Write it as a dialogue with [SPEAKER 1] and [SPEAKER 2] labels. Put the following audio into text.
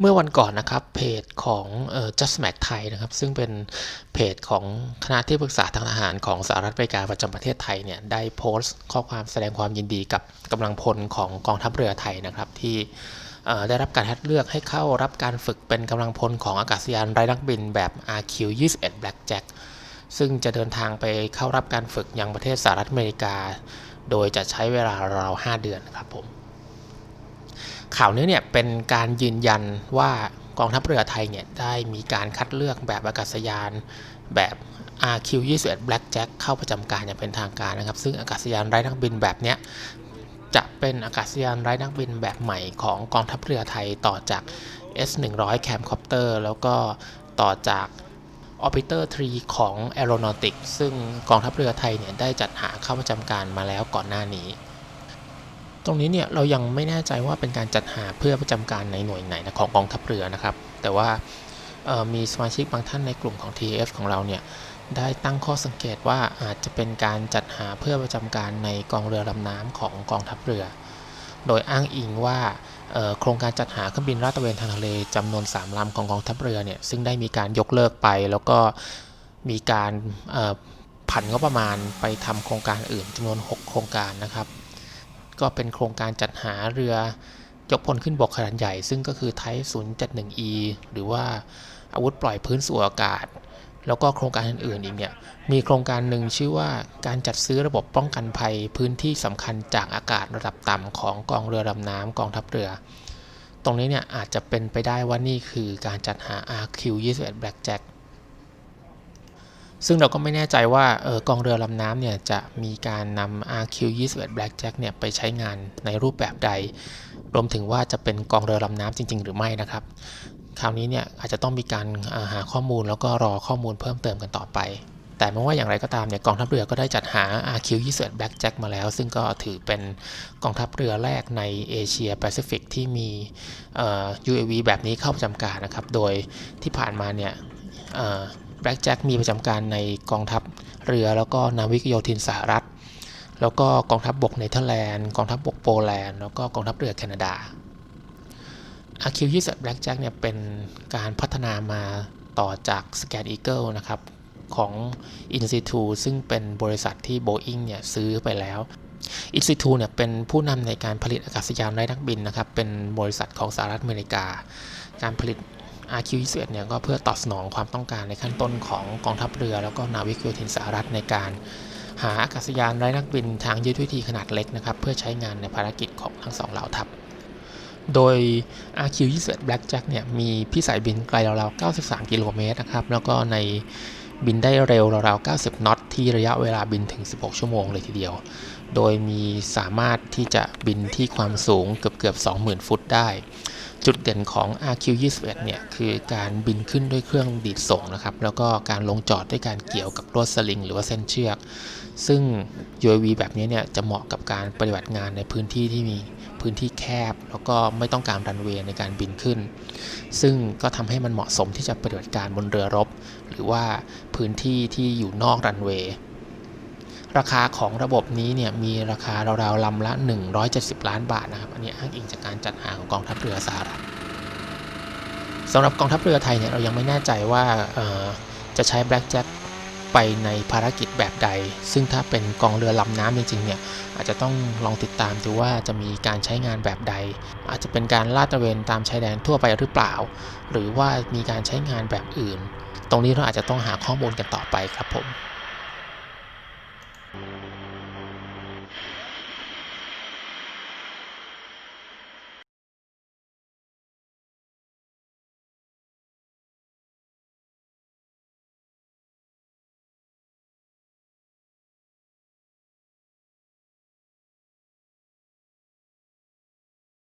[SPEAKER 1] เมื่อวันก่อนนะครับเพจของเอ่อ Just Mac ไทยนะครับ ซึ่งเป็นเพจของคณะที่ปรึกษาทางทหารของสหรัฐอเมริกาประจำประเทศไทยเนี่ยได้โพสต์ข้อความแสดงความยินดีกับกำลังพลของกองทัพเรือไทยนะครับที่ได้รับการคัดเลือกให้เข้ารับการฝึกเป็นกำลังพลของอากาศยานไร้นักบินแบบ RQ-21 Blackjack ซึ่งจะเดินทางไปเข้ารับการฝึกยังประเทศสหรัฐอเมริกา โดยจะใช้เวลาราวๆ5เดือนครับผม ข่าวนี้เนี่ยเป็นการยืนยันว่ากองทัพเรือไทยเนี่ยได้มีการคัดเลือกแบบอากาศยานแบบ RQ-21 Blackjack เข้าประจำการอย่างเป็นทางการนะครับ ซึ่งอากาศยานไร้นักบินแบบเนี้ยจะเป็นอากาศยานไร้นักบินแบบใหม่ของกองทัพเรือไทยต่อจาก S100 Camcopter แล้วก็ต่อจาก Orbiter 3 ของ Aeronautics ซึ่งกองทัพเรือไทยเนี่ยได้จัดหาเข้าประจำการมาแล้วก่อนหน้านี้ ตรงนี้เนี่ยเรายังไม่แน่ใจว่าเป็นการจัดหาเพื่อประจำการในหน่วยไหนนะของกองทัพเรือนะครับ แต่ว่ามีสมาชิกบางท่านในกลุ่มของ TF ของเราเนี่ยได้ตั้งข้อสังเกตว่าอาจจะเป็นการจัดหาเพื่อประจำการในกองเรือลำน้ำของกองทัพเรือ โดยอ้างอิงว่าโครงการจัดหาเครื่องบินลาดตระเวนทางทะเลจำนวน 3ลำของกองทัพเรือเนี่ยซึ่งได้มีการยกเลิกไป แล้วก็มีการผันงบประมาณไปทำโครงการอื่นจำนวน 6 โครงการนะครับ ก็เป็นโครงการจัดหาเรือยกพลขึ้นบกขนาดใหญ่ ซึ่งก็คือ Type 071E หรือว่าอาวุธปล่อยพื้นสู่อากาศ แล้วก็โครงการอื่นๆอีกเนี่ย มีโครงการหนึ่งชื่อว่าการจัดซื้อระบบป้องกันภัยพื้นที่สำคัญจากอากาศระดับต่ำของกองเรือดำน้ำกองทัพเรือ ตรงนี้เนี่ยอาจจะเป็นไปได้ว่านี่คือการจัดหา RQ-21 Blackjack ซึ่งเราก็ไม่แน่ใจว่าออกองเรือลำน้ำเนี่ยจะมีการนำ RQ-21 Blackjack เนี่ยไปใช้งานในรูปแบบใด รวมถึงว่าจะเป็นกองเรือลำน้ำจริง ๆ หรือไม่นะครับ คราวนี้เนี่ยอาจจะต้องมีการาหาข้อมูลแล้วก็รอข้อมูลเพิ่มเติมกันต่อไป แต่ไม่ว่าอย่างไรก็ตามเนี่ยกองทัพเรือก็ได้จัดหา RQ-21 Blackjack มาแล้ว ซึ่งก็ถือเป็นกองทัพเรือแรกในเอเชียแปซิฟิกที่มี UAV แบบนี้เข้าประจำการนะครับ โดยที่ผ่านมาเนี่ย เอ่อ Blackjack มีประจำการในกองทัพเรือแล้วก็นาวิกโยธินสหรัฐ แล้วก็กองทัพบบกเนเธอร์แลนด์ กองทัพบบกโปแลนด์ แล้วก็กองทัพเรือแคนาดา RQ-21 Blackjack เนี่ยเป็นการพัฒนามาต่อจาก Scan Eagle นะครับของ Insitu ซึ่งเป็นบริษัทที่ Boeing เนี่ยซื้อไปแล้ว Insitu เนี่ยเป็นผู้นำในการผลิตอากาศยานไร้นักบินนะครับ เป็นบริษัทของสหรัฐอเมริกา การผลิต RQ-21 เนี่ยก็เพื่อตอบสนองความต้องการในขั้นต้นของกองทัพเรือแล้วก็นาวิกโยธินสหรัฐในการ หาอากาศยานไร้นักบินทางยุทธวิธีขนาดเล็กนะครับเพื่อใช้งานในภารกิจของทั้งสองเหล่าทัพ โดย RQ-21 Blackjack เนี่ยมีพิสัยบินไกลราวๆ 93 กิโลเมตรนะครับแล้วก็ในบินได้เร็วราวๆ 90 น็อต ที่ระยะเวลาบินถึง 16 ชั่วโมงเลยทีเดียว โดยมีสามารถที่จะบินที่ความสูงเกือบเกือบๆ20,000 ฟุตได้ จุดเด่นของ RQ-21 เนี่ยคือการบินขึ้นด้วยเครื่องดีดส่งนะครับแล้วก็การลงจอดด้วยการเกี่ยวกับลวดสลิง หรือว่าเส้นเชือก ซึ่ง UAV แบบนี้เนี่ยจะเหมาะกับการปฏิบัติงานในพื้นที่ที่มีพื้นที่แคบ แล้วก็ไม่ต้องการรันเวย์ในการบินขึ้น ซึ่งก็ทำให้มันเหมาะสมที่จะปฏิบัติการบนเรือรบ หรือว่าพื้นที่ที่อยู่นอกรันเวย์ ราคาของระบบนี้เนี่ยมีราคาราวๆลำละ 170 ล้านบาทนะครับ อันนี้อ้างอิงจากการจัดหาของกองทัพเรือสหรัฐสำหรับกองทัพเรือไทยเนี่ยเรายังไม่แน่ใจว่าจะใช้ Blackjack ไปในภารกิจแบบใด ซึ่งถ้าเป็นกองเรือลำน้ำจริงๆเนี่ยอาจจะต้องลองติดตามดูว่าจะมีการใช้งานแบบใด อาจจะเป็นการลาดตระเวนตามชายแดนทั่วไปหรือเปล่า หรือว่ามีการใช้งานแบบอื่น ตรงนี้เราอาจจะต้องหาข้อมูลกันต่อไปครับผม